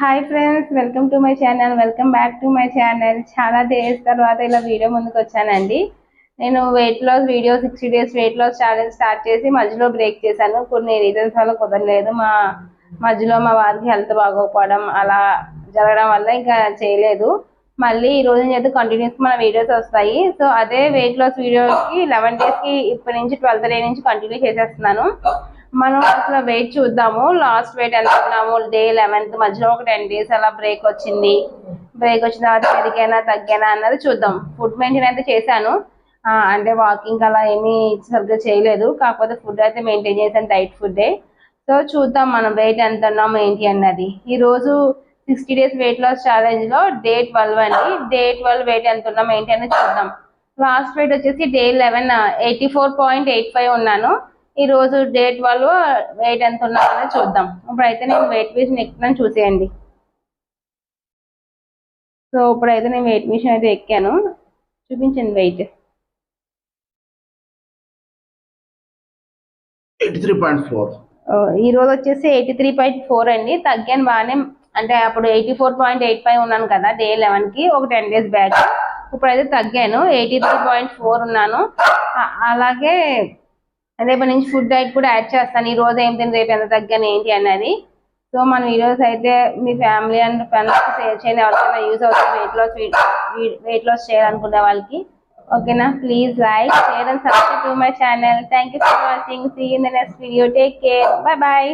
Hi friends welcome to my channel welcome back to my channel చాలా days తర్వాత ఇలా video ముందుకు వచ్చానండి. నేను weight loss video sixty days weight loss challenge start చేసి మధ్యలో బ్రేక్ చేశాను. కొన్ని రీజన్స్ వల్ల కుదరలేదు. మా మధ్యలో మా వారికి హెల్త్ బాగోకపోవడం అలా జరగడం వల్ల ఇంకా చేయలేదు. మళ్ళీ ఈ రోజు నుంచి కంటిన్యూస్ మన వీడియోస్ వస్తాయి. సో అదే వెయిట్ లాస్ వీడియోకి లెవెన్ డేస్కి ఇప్పటి నుంచి ట్వెల్త్ డే నుంచి కంటిన్యూ చేసేస్తున్నాను. మనం అసలు వెయిట్ చూద్దాము. లాస్ట్ వెయిట్ ఎంత ఉన్నాము? డే లెవెన్త్ మధ్యలో ఒక టెన్ డేస్ అలా బ్రేక్ వచ్చింది. బ్రేక్ వచ్చిన తర్వాత పెరిగానా తగ్గానా అన్నది చూద్దాం. ఫుడ్ మెయింటైన్ అయితే చేశాను. అంటే వాకింగ్ అలా ఏమీ సరిగ్గా చేయలేదు. కాకపోతే ఫుడ్ అయితే మెయింటైన్ చేశాను డైట్ ఫుడ్డే సో చూద్దాం మనం వెయిట్ ఎంత ఉన్నాము ఏంటి అన్నది. ఈ రోజు సిక్స్టీ డేస్ వెయిట్ లాస్ ఛాలెంజ్లో డే ట్వెల్వ్ అండి. డే ట్వెల్వ్ వెయిట్ ఎంత ఉన్నాం ఏంటి అనేది చూద్దాం. లాస్ట్ వెయిట్ వచ్చేసి day eleven eighty four point eight five ఉన్నాను. ఈ రోజు డే ట్వెల్వ్ వెయిట్ ఎంత అనేది చూద్దాం. ఇప్పుడైతే నేను వెయిట్ మిషన్ ఎక్కుతున్నాను చూసేయండి. సో ఇప్పుడైతే నేను వెయిట్ మిషన్ అయితే ఎక్కాను. చూపించండి weight. Eighty three point four. ఓ, ఈ రోజు వచ్చేసి ఎయిటీ త్రీ పాయింట్ ఫోర్ అండి. తగ్గాను బాగానే అంటే అప్పుడు eighty four point eight five ఉన్నాను కదా డే లెవెన్కి ఒక టెన్ డేస్ బ్యాక్ ఇప్పుడైతే తగ్గాను ఎయిటీ త్రీ పాయింట్ ఫోర్ ఉన్నాను. అలాగే రేపటి నుంచి ఫుడ్ డైట్ కూడా యాడ్ చేస్తాను. ఈ రోజు ఏం తిని రేపు ఎంత తగ్గాను ఏంటి అన్నది. సో మనం ఈ రోజు అయితే మీ ఫ్యామిలీ అండ్ ఫ్రెండ్స్ షేర్ చేయండి. ఎవరికైనా యూజ్ అవుతుంది వెయిట్ లాస్ వెయిట్ లాస్ చేయాలనుకునే వాళ్ళకి. ఓకేనా please like share and subscribe to my channel thank you for watching see in the next video take care bye bye